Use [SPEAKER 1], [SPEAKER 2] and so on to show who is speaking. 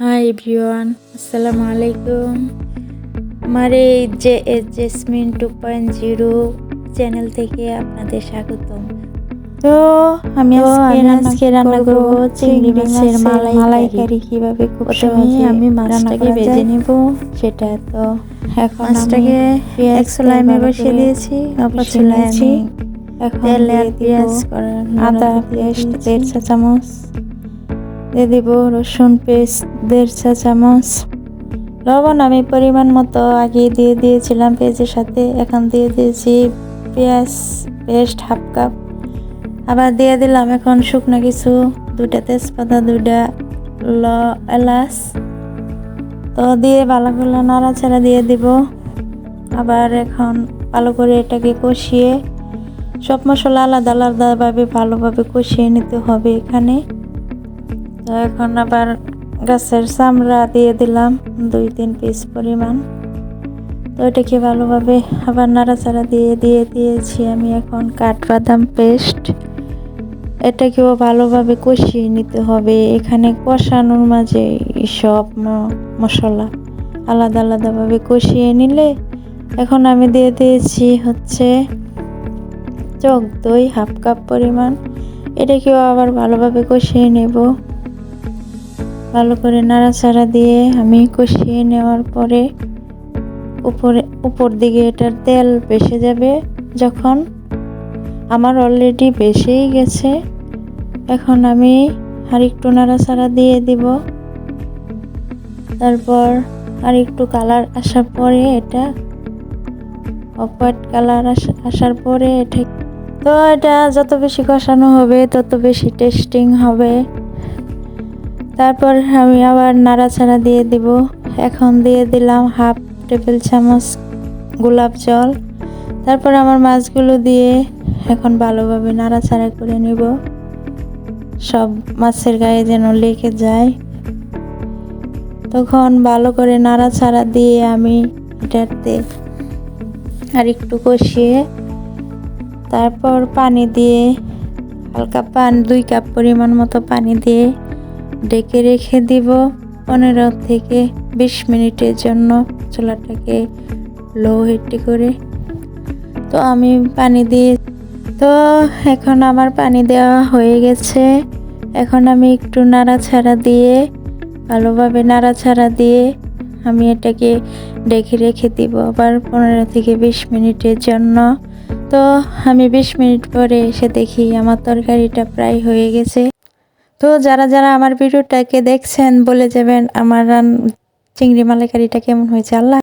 [SPEAKER 1] Hi everyone আসসালামু আলাইকুম আমার এই যে Jesmin two point zero channel থেকে আপনাদের স্বাগতম।
[SPEAKER 2] তো আমি আজকে রান্না করব চিংড়ি মাছের মালাই
[SPEAKER 1] মালাইকারি।
[SPEAKER 2] কারি কীভাবে খুব সহজে
[SPEAKER 1] আমি মাছটাকে ভেজে নিব।
[SPEAKER 2] সেটা তো এখন
[SPEAKER 1] মাছটাকে এক চুলায় আমি বসিয়ে দিয়েছি অপর চুলায় আমি
[SPEAKER 2] এখন
[SPEAKER 1] তেল পেঁয়াজ
[SPEAKER 2] আদা পেস্ট দেড় চা চামচ। দিয়ে দিব রসুন পেস্ট দেড় চা চামচ। লবণ আমি পরিমাণ মতো আগে দিয়ে দিয়েছিলাম পেঁয়াজের সাথে। এখন দিয়ে দিয়েছি পেঁয়াজ পেস্ট হাফ কাপ। আবার দিয়ে দিলাম এখন শুকনো কিছু দুটা তেজপাতা দুটা ল, এলাচ। তো দিয়ে ভালো করে নাড়াচাড়া দিয়ে দিব। আবার এখন ভালো করে এটাকে কষিয়ে সব মশলা আলাদা আলাদাভাবে ভালোভাবে কষিয়ে নিতে হবে এখানে। তো এখন আবার গাছের চামড়া দিয়ে দিলাম, দুই তিন পিস পরিমাণ। তো এটাকে ভালোভাবে আবার নাড়াচাড়া দিয়ে দিয়ে দিয়েছি আমি এখন কাঠবাদাম পেস্ট এটাকেও ভালোভাবে কষিয়ে নিতে হবে, এখানে কষানোর মাঝে সব মশলা আলাদা আলাদাভাবে কষিয়ে নিলে এখন আমি দিয়ে দিয়েছি হচ্ছে চক দই, হাফ কাপ পরিমাণ। এটাকেও আবার ভালোভাবে কষিয়ে নেব। ভালো করে নাড়াচাড়া দিয়ে আমি কষিয়ে নেওয়ার পরে উপরে, উপর দিকে এটার তেল বেসে যাবে যখন আমার অলরেডি বেসেই গেছে। এখন আমি আর একটু নাড়াচাড়া দিয়ে দিব। তারপর আর একটু কালার আসার পরে এটা অফ হোয়াইট কালার আসার পরে এটা, তো এটা যত বেশি কষানো হবে তত বেশি টেস্টিং হবে। তারপর আমি আবার নাড়াচাড়া দিয়ে দিব। এখন দিয়ে দিলাম হাফ টেবিল চামচ গোলাপ জল। তারপর আমার মাছগুলো দিয়ে এখন ভালোভাবে নাড়াচাড়া করে নিব। সব মাছের গায়ে যেন লেগে যায়। তখন ভালো করে নাড়াচাড়া দিয়ে আমি এটাতে আর একটু কষিয়ে তারপর পানি দিয়ে হালকা পান, দুই কাপ পরিমাণ মতো পানি দিয়ে ডেকে রেখে দিব। পনেরো থেকে বিশ মিনিটের জন্য চুলাটাকে লো হিটে করে। তো আমি পানি দিয়ে, তো এখন আমার পানি দেওয়া হয়ে গেছে। এখন আমি একটু নাড়াছাড়া দিয়ে, ভালোভাবে নাড়াছাড়া দিয়ে আমি এটাকে ডেকে রেখে দিব আবার পনেরো থেকে বিশ মিনিটের জন্য। তো আমি বিশ মিনিট পরে এসে দেখি আমার তরকারিটা প্রায় হয়ে গেছে। তো যারা যারা আমার ভিডিওটাকে দেখছেন বলে যাবেন আমার চিংড়ি মালাইকারিটা কেমন হয়েছে আল্লাহ